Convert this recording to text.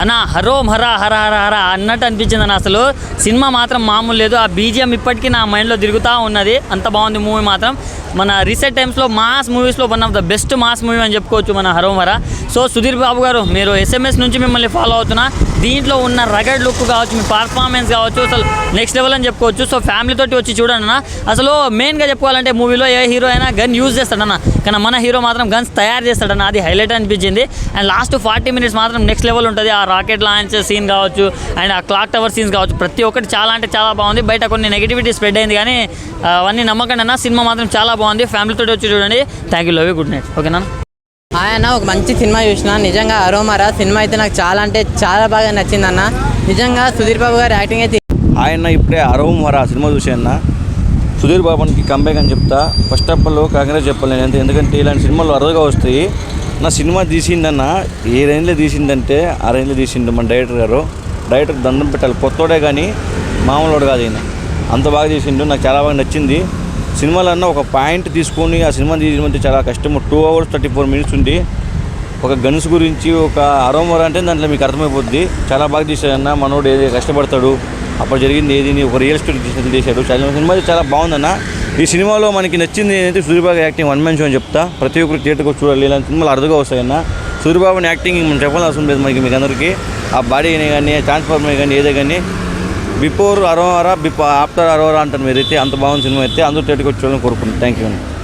అన్న హరోం హర హర హర హర అన్నట్టు అనిపించింది అన్న అసలు. సినిమా మాత్రం మామూలు లేదు. ఆ బీజిఎం ఇప్పటికీ నా మైండ్లో తిరుగుతూ ఉన్నది. అంత బాగుంది మూవీ మాత్రం. మన రీసెంట్ టైమ్స్లో మాస్ మూవీస్లో one of the best mass movie అని చెప్పుకోవచ్చు మన హరోం హర సో సుధీర్ బాబు గారు మీరు ఎస్ఎంఎస్ నుంచి మిమ్మల్ని ఫాలో అవుతున్నా. దీంట్లో ఉన్న రగడ్ లుక్ కావచ్చు మీ పర్ఫార్మెన్స్ కావచ్చు అసలు నెక్స్ట్ లెవెల్ అని చెప్పుకోవచ్చు. సో ఫ్యామిలీ తోటి వచ్చి చూడండి అన్న. అసలు మెయిన్గా చెప్పుకోవాలంటే మూవీలో ఏ హీరో అయినా గన్ యూజ్ చేస్తాడన్న. కానీ మన హీరో మాత్రం గన్స్ తయారు చేస్తాడన్న. అది హైలైట్ అనిపించింది. అండ్ లాస్ట్ ఫార్టీ మినిట్స్ మాత్రం నెక్స్ట్ లెవెల్ ఉంటుంది. ఆ రాకెట్ లాంచ్ సీన్ కావచ్చు అండ్ ఆ క్లాక్ టవర్ సీన్స్ కావచ్చు. ప్రతి ఒక్కటి చాలా అంటే చాలా బాగుంది. బయట కొన్ని నెగిటివిటీ స్ప్రెడ్ అయింది కానీ అవన్నీ నమ్మకండి అన్న సినిమా మాత్రం చాలా బాగుంది. ఫ్యామిలీతో వచ్చి చూడండి. Thank you love you good night ఓకేనా ఆయన ఒక మంచి సినిమా చూసిన. నిజంగా అరోమారా సినిమా అయితే నాకు చాలా అంటే చాలా బాగా నచ్చిందన్న నిజంగా సుధీర్ బాబు గారి యాక్టింగ్ అయితే ఆయన ఇప్పుడే అరవం వర సినిమా చూసాను సుధీర్ బాబుకి కంబ్యాక్ అని చెప్తా. ఫస్ట్ ఆఫ్ ఆల్ కాంగ్రెస్ చెప్పాలి నేను ఎంత- ఎందుకంటే ఇలాంటి సినిమాలు అరుదుగా వస్తాయి. నా సినిమా తీసిందన్న ఏ రేంజ్లో తీసిందంటే ఆ రేంజ్లో తీసిండు మన డైరెక్టర్ గారు. డైరెక్టర్ దండం పెట్టాలి. కొత్తోడే కానీ మామూలు కాదు ఈయన. అంత బాగా తీసిండు. నాకు చాలా బాగా నచ్చింది. సినిమాలన్నా ఒక పాయింట్ తీసుకొని ఆ సినిమా తీయడం చాలా కష్టం two hours thirty four minutes ఉంది. ఒక గన్స్ గురించి ఒక అరోమర్ అంటే దాంట్లో మీకు అర్థమైపోద్ది. చాలా బాగా తీశాడన్న. మనోడు ఏది కష్టపడతాడు. అప్పుడు జరిగింది ఏది అని ఒక రియల్ స్టోరీ తీసినట్లు తీశాడు. చాలా సినిమా చాలా బాగుందన్న. ఈ సినిమాలో మనకి నచ్చింది ఏంటంటే Suryababu acting one man show అని చెప్తా. ప్రతి ఒక్కరు థియేటర్కి చూడాలి ఇలాంటి సినిమాలు అరుదుగా వస్తాయన్న. సూర్యబాబుని యాక్టింగ్ మనం చెప్పాల్సిన అవసరం లేదు మనకి మీకు అందరికీ. ఆ బాడీ అయినా కానీ ట్రాన్స్ఫార్మర్ కానీ ఏదే కానీ before aurora before after aurora అంటారు మీరైతే అంత బాగుంది సినిమా అయితే అందరూ థియేటర్కి వచ్చి చూడాలని కోరుకుంటున్నాను థ్యాంక్ యూ అండి